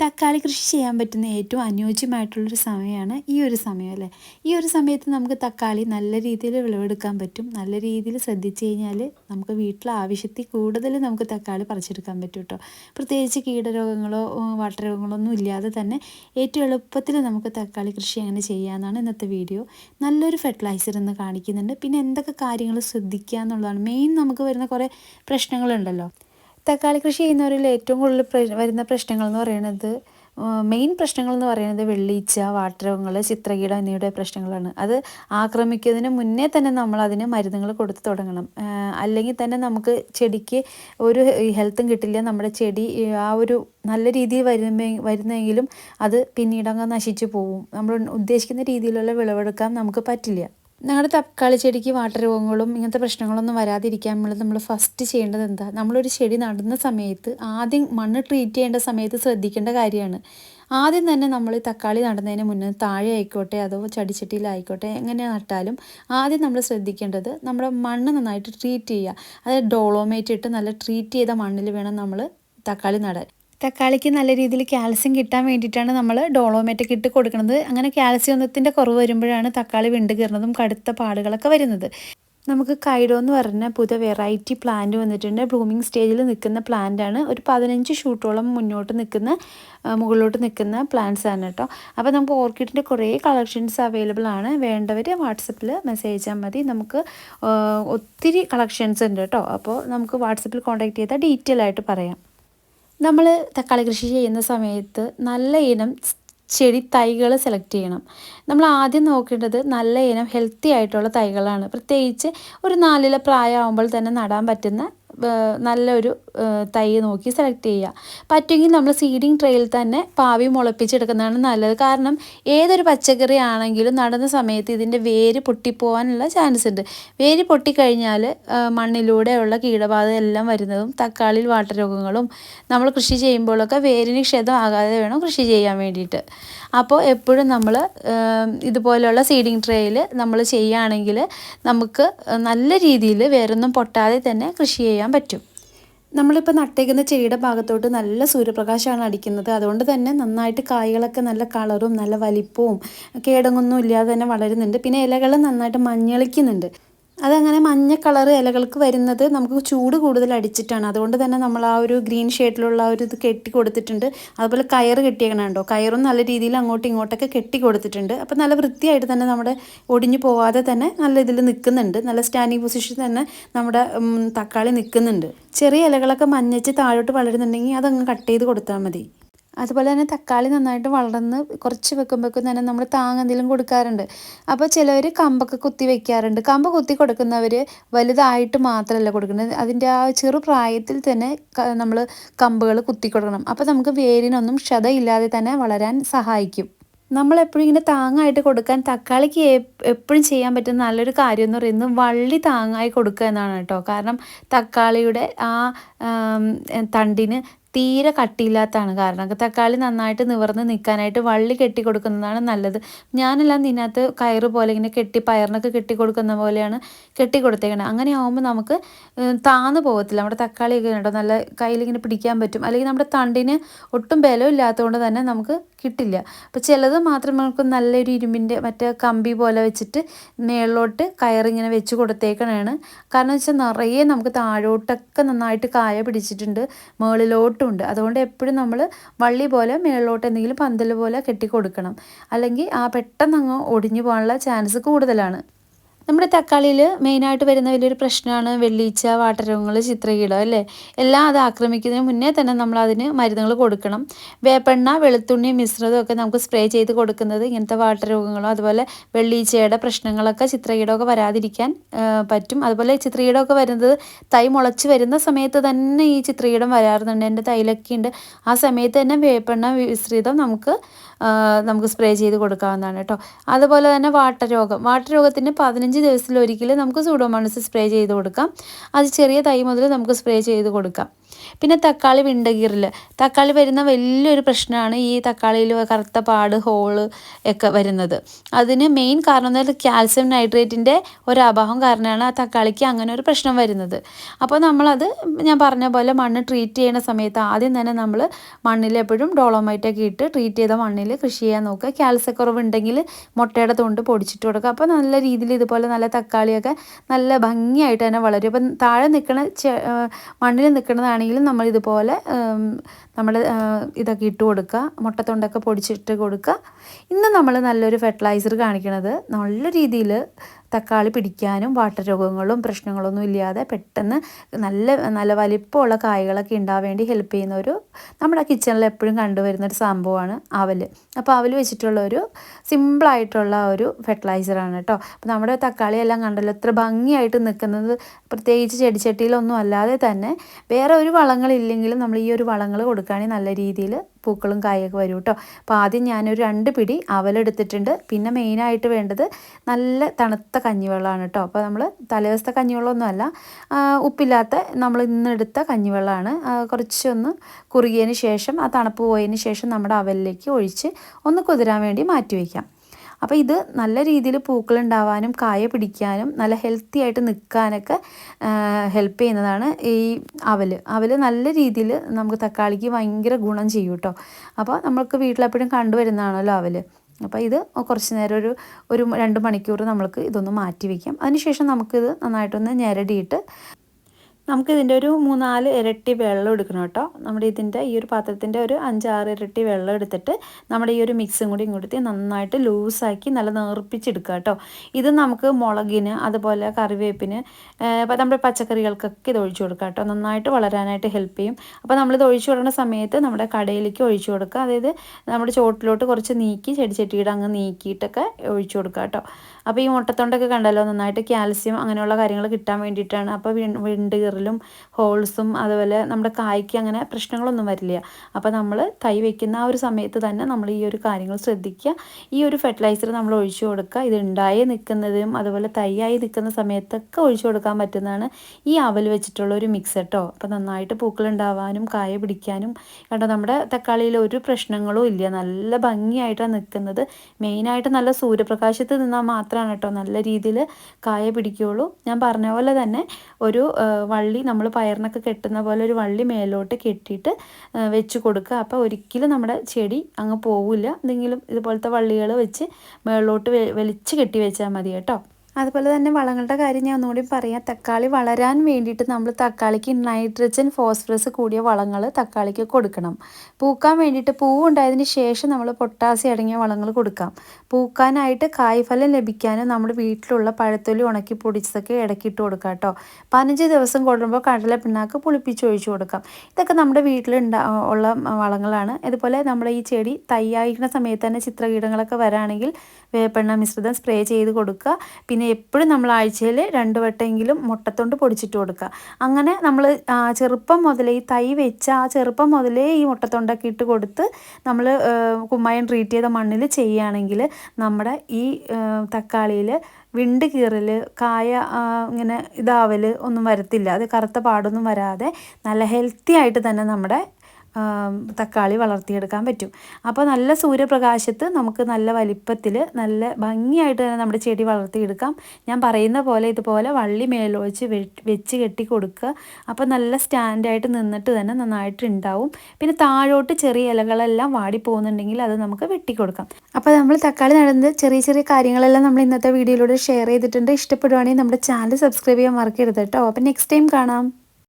തക്കാളി കൃഷി ചെയ്യാൻ പറ്റുന്ന ഏറ്റവും അനുയോജ്യമായിട്ടുള്ളൊരു സമയമാണ് ഈ ഒരു സമയം അല്ലേ? ഈ ഒരു സമയത്ത് നമുക്ക് തക്കാളി നല്ല രീതിയിൽ വിളവെടുക്കാൻ പറ്റും. നല്ല രീതിയിൽ ശ്രദ്ധിച്ചു കഴിഞ്ഞാൽ നമുക്ക് വീട്ടിലെ ആവശ്യത്തിൽ കൂടുതൽ നമുക്ക് തക്കാളി പറിച്ചെടുക്കാൻ പറ്റും കേട്ടോ. പ്രത്യേകിച്ച് കീടരോഗങ്ങളോ വാട്ടരോഗങ്ങളോ ഒന്നും ഇല്ലാതെ തന്നെ ഏറ്റവും എളുപ്പത്തിൽ നമുക്ക് തക്കാളി കൃഷി അങ്ങനെ ചെയ്യാമെന്നാണ് ഇന്നത്തെ വീഡിയോ. നല്ലൊരു ഫെർട്ടിലൈസർ എന്ന് കാണിക്കുന്നുണ്ട്. പിന്നെ എന്തൊക്കെ കാര്യങ്ങൾ ശ്രദ്ധിക്കുക എന്നുള്ളതാണ്. മെയിൻ നമുക്ക് വരുന്ന കുറേ പ്രശ്നങ്ങളുണ്ടല്ലോ. തക്കാളി കൃഷി ചെയ്യുന്നവരിൽ ഏറ്റവും കൂടുതൽ വരുന്ന പ്രശ്നങ്ങൾ എന്ന് പറയുന്നത് മെയിൻ പ്രശ്നങ്ങൾ എന്ന് പറയുന്നത് വെള്ളീച്ച വാട്ടരോഗങ്ങൾ ചിത്രകീടം എന്നിവയുടെ പ്രശ്നങ്ങളാണ്. അത് ആക്രമിക്കുന്നതിന് മുന്നേ തന്നെ നമ്മൾ അതിന് മരുന്നുകൾ കൊടുത്ത് തുടങ്ങണം. അല്ലെങ്കിൽ തന്നെ നമുക്ക് ചെടിക്ക് ഒരു ഹെൽത്തും കിട്ടില്ല. നമ്മുടെ ചെടി ആ ഒരു നല്ല രീതിയിൽ വരുമ്പേ വരുന്നെങ്കിലും അത് പിന്നീട് അങ്ങ് നശിച്ചു പോവും നമ്മൾ ഉദ്ദേശിക്കുന്ന രീതിയിലുള്ള വിളവെടുക്കാൻ നമുക്ക് പറ്റില്ല. ഞങ്ങളുടെ തക്കാളി ചെടിക്ക് വാട്ടർ രോഗങ്ങളും ഇങ്ങനത്തെ പ്രശ്നങ്ങളൊന്നും വരാതിരിക്കാൻ നമ്മൾ നമ്മൾ ഫസ്റ്റ് ചെയ്യേണ്ടത് എന്താ? നമ്മളൊരു ചെടി നടുന്ന സമയത്ത് ആദ്യം മണ്ണ് ട്രീറ്റ് ചെയ്യേണ്ട സമയത്ത് ശ്രദ്ധിക്കേണ്ട കാര്യമാണ്. ആദ്യം തന്നെ നമ്മൾ തക്കാളി നടുന്നതിന് മുന്നേ താഴെ ആയിക്കോട്ടെ അതോ ചടിച്ചട്ടിയിലായിക്കോട്ടെ എങ്ങനെ നട്ടാലും ആദ്യം നമ്മൾ ശ്രദ്ധിക്കേണ്ടത് നമ്മുടെ മണ്ണ് നന്നായിട്ട് ട്രീറ്റ് ചെയ്യുക. അതായത് ഡോളോമേറ്റ് ഇട്ട് നല്ല ട്രീറ്റ് ചെയ്ത മണ്ണിൽ വേണം നമ്മൾ തക്കാളി നടാൻ. തക്കാളിക്ക് നല്ല രീതിയിൽ കാൽസ്യം കിട്ടാൻ വേണ്ടിയിട്ടാണ് നമ്മൾ ഡോളോമേറ്റൊക്കെ ഇട്ട് കൊടുക്കുന്നത്. അങ്ങനെ കാൽസ്യമത്തിന്റെ കുറവ് വരുമ്പോഴാണ് തക്കാളി വിണ്ട് കയറുന്നതും കടുത്ത പാടുകളൊക്കെ വരുന്നത്. നമുക്ക് കൈഡോ എന്ന് പറഞ്ഞ പുതിയ വെറൈറ്റി പ്ലാന്റ് വന്നിട്ടുണ്ട്. ബ്ലൂമിങ് സ്റ്റേജിൽ നിൽക്കുന്ന പ്ലാന്റാണ് ഒരു പതിനഞ്ച് ഷൂട്ടോളം മുന്നോട്ട് നിൽക്കുന്ന മുകളിലോട്ട് നിൽക്കുന്ന പ്ലാന്റ്സ് ആണ് കേട്ടോ. അപ്പോൾ നമുക്ക് ഓർക്കിഡിന്റെ കുറേ കളക്ഷൻസ് അവൈലബിൾ ആണ്. വേണ്ടവർ വാട്സപ്പിൽ മെസ്സേജ് അയച്ചാൽ മതി. നമുക്ക് ഒത്തിരി കളക്ഷൻസ് ഉണ്ട് കേട്ടോ. അപ്പോൾ നമുക്ക് വാട്സപ്പിൽ കോൺടാക്ട് ചെയ്താൽ ഡീറ്റെയിൽ ആയിട്ട് പറയാം. നമ്മൾ തക്കാളി കൃഷി ചെയ്യുന്ന സമയത്ത് നല്ല ഇനം ചെടി തൈകൾ സെലക്ട് ചെയ്യണം. നമ്മൾ ആദ്യം നോക്കേണ്ടത് നല്ല ഇനം ഹെൽത്തി ആയിട്ടുള്ള തൈകളാണ്. പ്രത്യേകിച്ച് ഒരു നാലില പ്രായമാകുമ്പോൾ തന്നെ നടാൻ പറ്റുന്ന നല്ലൊരു തൈ നോക്കി സെലക്ട് ചെയ്യുക. പറ്റുമെങ്കിൽ നമ്മൾ സീഡിങ് ട്രെയിൽ തന്നെ പാവി മുളപ്പിച്ചെടുക്കുന്നതാണ് നല്ലത്. കാരണം ഏതൊരു പച്ചക്കറി ആണെങ്കിലും നടുന്ന സമയത്ത് ഇതിന്റെ വേര് പൊട്ടിപ്പോവാനുള്ള ചാൻസ് ഉണ്ട്. വേര് പൊട്ടിക്കഴിഞ്ഞാൽ മണ്ണിലൂടെയുള്ള കീടബാധ എല്ലാം വരുന്നതും തക്കാളിയിൽ വാട്ടരോഗങ്ങളും നമ്മൾ കൃഷി ചെയ്യുമ്പോഴൊക്കെ വേരിന് ക്ഷതമാകാതെ വേണം കൃഷി ചെയ്യാൻ വേണ്ടിയിട്ട്. അപ്പോൾ എപ്പോഴും നമ്മൾ ഇതുപോലെയുള്ള സീഡിങ് ട്രേയിൽ നമ്മൾ ചെയ്യുകയാണെങ്കിൽ നമുക്ക് നല്ല രീതിയിൽ വേരൊന്നും പൊട്ടാതെ തന്നെ കൃഷി ചെയ്യാൻ പറ്റും. നമ്മളിപ്പോൾ നട്ടേക്കുന്ന ചെടിയുടെ ഭാഗത്തോട്ട് നല്ല സൂര്യപ്രകാശമാണ് അടിക്കുന്നത്. അതുകൊണ്ട് തന്നെ നന്നായിട്ട് കായ്കളൊക്കെ നല്ല കളറും നല്ല വലിപ്പവും കേടങ്ങൊന്നും ഇല്ലാതെ തന്നെ വളരുന്നുണ്ട്. പിന്നെ ഇലകൾ നന്നായിട്ട് മഞ്ഞളിക്കുന്നുണ്ട്. അതങ്ങനെ മഞ്ഞ കളർ ഇലകൾക്ക് വരുന്നത് നമുക്ക് ചൂട് കൂടുതൽ അടിച്ചിട്ടാണ്. അതുകൊണ്ട് തന്നെ നമ്മൾ ആ ഒരു ഗ്രീൻ ഷെയ്ഡിലുള്ള ഒരു ഇത് കെട്ടി കൊടുത്തിട്ടുണ്ട്. അതുപോലെ കയർ കെട്ടിയേക്കണുണ്ടോ കയറും നല്ല രീതിയിൽ അങ്ങോട്ടും ഇങ്ങോട്ടൊക്കെ കെട്ടി കൊടുത്തിട്ടുണ്ട്. അപ്പോൾ നല്ല വൃത്തിയായിട്ട് തന്നെ നമ്മുടെ ഒടിഞ്ഞു പോവാതെ തന്നെ നല്ല ഇതിൽ നിൽക്കുന്നുണ്ട്. നല്ല സ്റ്റാൻഡിങ് പൊസിഷൻ തന്നെ നമ്മുടെ തക്കാളി നിൽക്കുന്നുണ്ട്. ചെറിയ ഇലകളൊക്കെ മഞ്ഞച്ച് താഴോട്ട് വളരുന്നുണ്ടെങ്കിൽ അതങ്ങ് കട്ട് ചെയ്ത് കൊടുത്താൽ മതി. അതുപോലെ തന്നെ തക്കാളി നന്നായിട്ട് വളർന്ന് കുറച്ച് വെക്കുമ്പോഴേക്കും തന്നെ നമ്മൾ താങ്ങ എന്തെങ്കിലും കൊടുക്കാറുണ്ട്. അപ്പോൾ ചിലവർ കമ്പൊക്കെ കുത്തി വെക്കാറുണ്ട്. കമ്പ് കുത്തി കൊടുക്കുന്നവർ വലുതായിട്ട് മാത്രമല്ല കൊടുക്കുന്നത്. അതിന്റെ ആ ചെറു പ്രായത്തിൽ തന്നെ നമ്മൾ കമ്പുകൾ കുത്തി കൊടുക്കണം. അപ്പോൾ നമുക്ക് വേരിനൊന്നും ക്ഷതയില്ലാതെ തന്നെ വളരാൻ സഹായിക്കും. നമ്മളെപ്പോഴും ഇങ്ങനെ താങ്ങായിട്ട് കൊടുക്കാൻ തക്കാളിക്ക് എപ്പോഴും ചെയ്യാൻ പറ്റുന്ന നല്ലൊരു കാര്യം എന്ന് പറയുന്നത് വള്ളി താങ്ങായി കൊടുക്കുക എന്നാണ് കേട്ടോ. കാരണം തക്കാളിയുടെ ആ തണ്ടിന് തീരെ കട്ടിയില്ലാത്തതാണ്. കാരണം തക്കാളി നന്നായിട്ട് നിവർന്ന് നിൽക്കാനായിട്ട് വള്ളി കെട്ടി കൊടുക്കുന്നതാണ് നല്ലത്. ഞാനെല്ലാം ഇതിനകത്ത് കയറ് പോലെ ഇങ്ങനെ കെട്ടി പയറിനൊക്കെ കെട്ടി കൊടുക്കുന്ന പോലെയാണ് കെട്ടി കൊടുത്തേക്കുന്നത് അങ്ങനെ ആകുമ്പോൾ നമുക്ക് താന്ന് പോകത്തില്ല. നമ്മുടെ തക്കാളിയൊക്കെ ഉണ്ടോ നല്ല കയ്യിലിങ്ങനെ പിടിക്കാൻ പറ്റും. അല്ലെങ്കിൽ നമ്മുടെ തണ്ടിന് ഒട്ടും ബലം ഇല്ലാത്തതുകൊണ്ട് തന്നെ നമുക്ക് കിട്ടില്ല. അപ്പോൾ ചിലത് മാത്രം നമുക്ക് നല്ലൊരു ഇരുമ്പിന്റെ മറ്റേ കമ്പി പോലെ വെച്ചിട്ട് മേളിലോട്ട് കയറിങ്ങനെ വെച്ച് കൊടുത്തേക്കണതാണ് കാരണം വെച്ചാൽ നിറയെ നമുക്ക് താഴോട്ടൊക്കെ നന്നായിട്ട് കായ പിടിച്ചിട്ടുണ്ട്. മുകളിലോട്ട് ഉണ്ട്. അതുകൊണ്ട് എപ്പോഴും നമ്മൾ വള്ളി പോലെ മേളിലോട്ട് എന്തെങ്കിലും പന്തൽ പോലെ കെട്ടി കൊടുക്കണം അല്ലെങ്കിൽ ആ പെട്ടെന്ന് അങ്ങ് ഒടിഞ്ഞു പോകാനുള്ള ചാൻസ് കൂടുതലാണ്. നമ്മുടെ തക്കാളിയിൽ മെയിനായിട്ട് വരുന്ന വലിയൊരു പ്രശ്നമാണ് വെള്ളീച്ച വാട്ടരോഗങ്ങൾ ചിത്രകീടം അല്ലേ? എല്ലാം അത് ആക്രമിക്കുന്നതിന് മുന്നേ തന്നെ നമ്മൾ അതിന് മരുന്നുകൾ കൊടുക്കണം. വേപ്പെണ്ണ വെളുത്തുണ്ണി മിശ്രിതം ഒക്കെ നമുക്ക് സ്പ്രേ ചെയ്ത് കൊടുക്കുന്നത് ഇങ്ങനത്തെ വാട്ടരോഗങ്ങളും അതുപോലെ വെള്ളീച്ചയുടെ പ്രശ്നങ്ങളൊക്കെ ചിത്രകീടമൊക്കെ വരാതിരിക്കാൻ പറ്റും. അതുപോലെ ചിത്രകീടമൊക്കെ വരുന്നത് തൈ മുളച്ച് വരുന്ന സമയത്ത് തന്നെ ഈ ചിത്രകീടം വരാറുണ്ട്. എന്റെ തൈലൊക്കെ ഉണ്ട്. ആ സമയത്ത് തന്നെ വേപ്പെണ്ണ മിശ്രിതം നമുക്ക് നമുക്ക് സ്പ്രേ ചെയ്ത് കൊടുക്കാവുന്നതാണ് കേട്ടോ. അതുപോലെ തന്നെ വാട്ടരോഗം. വാട്ടരോഗത്തിന് പതിനഞ്ച് ദിവസത്തിലൊരിക്കൽ നമുക്ക് സൂഡോമോണസ് സ്പ്രേ ചെയ്ത് കൊടുക്കാം. അത് ചെറിയ തൈ മുതൽ നമുക്ക് സ്പ്രേ ചെയ്ത് കൊടുക്കാം. പിന്നെ തക്കാളി വിണ്ടകീറിൽ തക്കാളി വരുന്ന വലിയൊരു പ്രശ്നമാണ് ഈ തക്കാളിയിൽ കറുത്ത പാട് ഹോൾ ഒക്കെ വരുന്നത്. അതിന് മെയിൻ കാരണം എന്ന് പറഞ്ഞാൽ കാൽസ്യം നൈട്രേറ്റിന്റെ ഒരു അഭാവം കാരണമാണ് ആ തക്കാളിക്ക് അങ്ങനെ ഒരു പ്രശ്നം വരുന്നത്. അപ്പോൾ നമ്മളത് ഞാൻ പറഞ്ഞ പോലെ മണ്ണ് ട്രീറ്റ് ചെയ്യുന്ന സമയത്ത് ആദ്യം തന്നെ നമ്മൾ മണ്ണിൽ എപ്പോഴും ഡോളോമൈറ്റൊക്കെ ഇട്ട് ട്രീറ്റ് ചെയ്ത മണ്ണിൽ കൃഷി ചെയ്യാൻ നോക്കുക. കാൽസ്യക്കുറവുണ്ടെങ്കിൽ മുട്ടയുടെ തൊണ്ട് പൊടിച്ചിട്ട് കൊടുക്കുക. അപ്പോൾ നല്ല രീതിയിൽ ഇതുപോലെ നല്ല തക്കാളിയൊക്കെ നല്ല ഭംഗിയായിട്ട് തന്നെ വളരും. അപ്പം താഴെ നിൽക്കുന്ന മണ്ണിൽ നിൽക്കുന്നതാണെങ്കിലും നമ്മൾ ഇതുപോലെ നമ്മൾ ഇതൊക്കെ ഇട്ട് കൊടുക്കുക മുട്ടത്തൊണ്ടൊക്കെ പൊടിച്ചിട്ട് കൊടുക്കുക. ഇന്ന് നമ്മൾ നല്ലൊരു ഫെർട്ടിലൈസർ കാണിക്കണത് നല്ല രീതിയിൽ തക്കാളി പിടിക്കാനും വാട്ടർ രോഗങ്ങളും പ്രശ്നങ്ങളൊന്നും ഇല്ലാതെ പെട്ടെന്ന് നല്ല നല്ല വലിപ്പമുള്ള കായ്കളൊക്കെ ഉണ്ടാവാൻ വേണ്ടി ഹെൽപ്പ് ചെയ്യുന്ന ഒരു നമ്മുടെ കിച്ചണിൽ എപ്പോഴും കണ്ടുവരുന്ന ഒരു സംഭവമാണ് അവൽ അപ്പോൾ അവൽ വെച്ചിട്ടുള്ള ഒരു സിമ്പിളായിട്ടുള്ള ഒരു ഫെർട്ടിലൈസറാണ് കേട്ടോ അപ്പോൾ നമ്മുടെ തക്കാളി എല്ലാം കണ്ടല്ലോ എത്ര ഭംഗിയായിട്ട് നിൽക്കുന്നത് പ്രത്യേകിച്ച് ചെടിച്ചട്ടിയിലൊന്നും അല്ലാതെ തന്നെ വേറെ ഒരു വളങ്ങളില്ലെങ്കിലും നമ്മൾ ഈ ഒരു വളങ്ങൾ കൊടുക്കുകയാണെങ്കിൽ നല്ല രീതിയിൽ പൂക്കളും കായൊക്കെ വരും കേട്ടോ അപ്പോൾ ആദ്യം ഞാനൊരു രണ്ട് പിടി അവലെടുത്തിട്ടുണ്ട്. പിന്നെ മെയിനായിട്ട് വേണ്ടത് നല്ല തണുത്ത കഞ്ഞിവെള്ളമാണ് കേട്ടോ അപ്പോൾ നമ്മൾ തലേദിവസത്തെ കഞ്ഞിവെള്ളമൊന്നുമല്ല ഉപ്പില്ലാത്ത നമ്മൾ ഇന്നെടുത്ത കഞ്ഞിവെള്ളമാണ് കുറച്ചൊന്ന് കുറുകിയതിന് ശേഷം ആ തണുപ്പ് പോയതിന് ശേഷം നമ്മുടെ അവലിലേക്ക് ഒഴിച്ച് ഒന്ന് കുതിരാൻ വേണ്ടി മാറ്റി വയ്ക്കാം അപ്പോൾ ഇത് നല്ല രീതിയിൽ പൂക്കൾ ഉണ്ടാവാനും കായ പിടിക്കാനും നല്ല ഹെൽത്തി ആയിട്ട് നിൽക്കാനൊക്കെ ഹെൽപ്പ് ചെയ്യുന്നതാണ് ഈ അവൽ അവൽ നല്ല രീതിയിൽ നമുക്ക് തക്കാളിക്ക് ഭയങ്കര ഗുണം ചെയ്യും കേട്ടോ. അപ്പോൾ നമ്മൾക്ക് വീട്ടിലെപ്പോഴും കണ്ടുവരുന്നതാണല്ലോ അവൽ അപ്പോൾ ഇത് കുറച്ച് നേരം ഒരു ഒരു രണ്ട് മണിക്കൂർ നമ്മൾക്ക് ഇതൊന്ന് മാറ്റി വയ്ക്കാം അതിനുശേഷം നമുക്കിത് നന്നായിട്ടൊന്ന് ഞെരടിയിട്ട് നമുക്കിതിന്റെ ഒരു മൂന്നാൽ ഇരട്ടി വെള്ളം എടുക്കണം കേട്ടോ. നമ്മുടെ ഇതിന്റെ ഈ ഒരു പാത്രത്തിന്റെ ഒരു അഞ്ചാറ് ഇരട്ടി വെള്ളം എടുത്തിട്ട് നമ്മുടെ ഈ ഒരു മിക്സും കൂടി ഇങ്ങോട്ട് നന്നായിട്ട് ലൂസാക്കി നല്ല നേർപ്പിച്ചെടുക്കുക കേട്ടോ. ഇത് നമുക്ക് മുളകിന് അതുപോലെ കറിവേപ്പിന് നമ്മുടെ പച്ചക്കറികൾക്കൊക്കെ ഇത് ഒഴിച്ചു കൊടുക്കുക കേട്ടോ. നന്നായിട്ട് വളരാനായിട്ട് ഹെൽപ്പ് ചെയ്യും. അപ്പോൾ നമ്മളിത് ഒഴിച്ചു കൊടുക്കുന്ന സമയത്ത് നമ്മുടെ കടയിലേക്ക് ഒഴിച്ചു കൊടുക്കുക. അതായത് നമ്മുടെ ചോട്ടിലോട്ട് കുറച്ച് നീക്കി ചെടിച്ചട്ടിയുടെ അങ്ങ് നീക്കിയിട്ടൊക്കെ ഒഴിച്ചു കൊടുക്കുക കേട്ടോ. അപ്പോൾ ഈ മുട്ടത്തൊണ്ടൊക്കെ കണ്ടല്ലോ നന്നായിട്ട് കാൽസ്യം അങ്ങനെയുള്ള കാര്യങ്ങൾ കിട്ടാൻ വേണ്ടിയിട്ടാണ്. അപ്പോൾ വിണ്ടുകീറലും ഹോൾസും അതുപോലെ നമ്മുടെ കായ്ക്ക് അങ്ങനെ പ്രശ്നങ്ങളൊന്നും വരില്ല. അപ്പോൾ നമ്മൾ തൈ വയ്ക്കുന്ന ആ ഒരു സമയത്ത് തന്നെ നമ്മൾ ഈ ഒരു കാര്യങ്ങൾ ശ്രദ്ധിക്കുക. ഈ ഒരു ഫെർട്ടിലൈസർ നമ്മൾ ഒഴിച്ചു കൊടുക്കുക. ഇത് ഉണ്ടായി നിൽക്കുന്നതും അതുപോലെ തൈയായി നിൽക്കുന്ന സമയത്തൊക്കെ ഒഴിച്ചു കൊടുക്കാൻ പറ്റുന്നതാണ് ഈ അവൽ വെച്ചിട്ടുള്ള ഒരു മിക്സ് കേട്ടോ അപ്പോൾ നന്നായിട്ട് പൂക്കൾ ഉണ്ടാവാനും കായ പിടിക്കാനും കേട്ടോ നമ്മുടെ തക്കാളിയിൽ ഒരു പ്രശ്നങ്ങളും ഇല്ല. നല്ല ഭംഗിയായിട്ടാണ് നിൽക്കുന്നത്. മെയിനായിട്ട് നല്ല സൂര്യപ്രകാശത്ത് നിന്നാൽ മാത്രം മാത്രമാണ് കേട്ടോ നല്ല രീതിയിൽ കായ പിടിക്കുകയുള്ളൂ ഞാൻ പറഞ്ഞ പോലെ തന്നെ ഒരു വള്ളി നമ്മൾ പയറിനൊക്കെ കെട്ടുന്ന പോലെ ഒരു വള്ളി മേലോട്ട് കെട്ടിയിട്ട് വെച്ച് കൊടുക്കുക. അപ്പോൾ ഒരിക്കലും നമ്മുടെ ചെടി അങ്ങ് പോവില്ല എന്തെങ്കിലും ഇതുപോലത്തെ വള്ളികൾ വെച്ച് മേളിലോട്ട് വലിച്ച് കെട്ടി വെച്ചാൽ മതി കേട്ടോ. അതുപോലെ തന്നെ വളങ്ങളുടെ കാര്യം ഞാൻ ഒന്നുകൂടി പറയാം. തക്കാളി വളരാൻ വേണ്ടിയിട്ട് നമ്മൾ തക്കാളിക്ക് നൈട്രജൻ ഫോസ്ഫറസ് കൂടിയ വളങ്ങൾ തക്കാളിക്ക് കൊടുക്കണം. പൂക്കാൻ വേണ്ടിയിട്ട് പൂവുണ്ടായതിന് ശേഷം നമ്മൾ പൊട്ടാസ്യം അടങ്ങിയ വളങ്ങൾ കൊടുക്കാം. പൂക്കാനായിട്ട് കായ്ഫലം ലഭിക്കാനും നമ്മുടെ വീട്ടിലുള്ള പഴത്തൊലി ഉണക്കി പൊടിച്ചതൊക്കെ ഇടയ്ക്കിട്ട് കൊടുക്കാം കേട്ടോ. പതിനഞ്ച് ദിവസം കൊടുമ്പോൾ കടല പിണ്ണാക്ക് പുളിപ്പിച്ചൊഴിച്ചു കൊടുക്കാം. ഇതൊക്കെ നമ്മുടെ വീട്ടിലുണ്ടാ ഉള്ള വളങ്ങളാണ്. അതുപോലെ നമ്മുടെ ഈ ചെടി തയ്യാറിക്കുന്ന സമയത്ത് തന്നെ ചിത്രകീടങ്ങളൊക്കെ വരാണെങ്കിൽ വേപ്പെണ്ണ മിശ്രിതം സ്പ്രേ ചെയ്ത് കൊടുക്കുക. പിന്നെ എപ്പോഴും നമ്മൾ ആഴ്ചയിൽ രണ്ട് വട്ടമെങ്കിലും മുട്ടത്തൊണ്ട് പൊടിച്ചിട്ട് കൊടുക്കുക. അങ്ങനെ നമ്മൾ ചെറുപ്പം മുതലേ ഈ തൈ വെച്ച് ആ ചെറുപ്പം മുതലേ ഈ മുട്ടത്തൊണ്ടൊക്കെ ഇട്ട് കൊടുത്ത് നമ്മൾ കുമ്മായം ട്രീറ്റ് ചെയ്ത മണ്ണിൽ ചെയ്യുകയാണെങ്കിൽ നമ്മുടെ ഈ തക്കാളിയിൽ വിണ്ട് കീറൽ കായ ഇങ്ങനെ ഇതാവൽ ഒന്നും വരത്തില്ല. അത് കറുത്ത പാടൊന്നും വരാതെ നല്ല ഹെൽത്തി ആയിട്ട് തന്നെ നമ്മുടെ തക്കാളി വളർത്തിയെടുക്കാൻ പറ്റും. അപ്പോൾ നല്ല സൂര്യപ്രകാശത്ത് നമുക്ക് നല്ല വലിപ്പത്തിൽ നല്ല ഭംഗിയായിട്ട് തന്നെ നമ്മുടെ ചെടി വളർത്തിയെടുക്കാം. ഞാൻ പറയുന്ന പോലെ ഇതുപോലെ വള്ളി മേലൊഴിച്ച് വെച്ച് കെട്ടി കൊടുക്കുക. അപ്പോൾ നല്ല സ്റ്റാൻഡായിട്ട് നിന്നിട്ട് തന്നെ നന്നായിട്ട് ഉണ്ടാവും പിന്നെ താഴോട്ട് ചെറിയ ഇലകളെല്ലാം വാടി പോകുന്നുണ്ടെങ്കിൽ അത് നമുക്ക് വെട്ടിക്കൊടുക്കാം. അപ്പോൾ നമ്മൾ തക്കാളി നടന്ന് ചെറിയ ചെറിയ കാര്യങ്ങളെല്ലാം നമ്മൾ ഇന്നത്തെ വീഡിയോയിലൂടെ ഷെയർ ചെയ്തിട്ടുണ്ട്. ഇഷ്ടപ്പെടുവാണെങ്കിൽ നമ്മുടെ ചാനൽ സബ്സ്ക്രൈബ് ചെയ്യാൻ മറക്കരുത് കേട്ടോ. അപ്പോൾ നെക്സ്റ്റ് ടൈം കാണാം.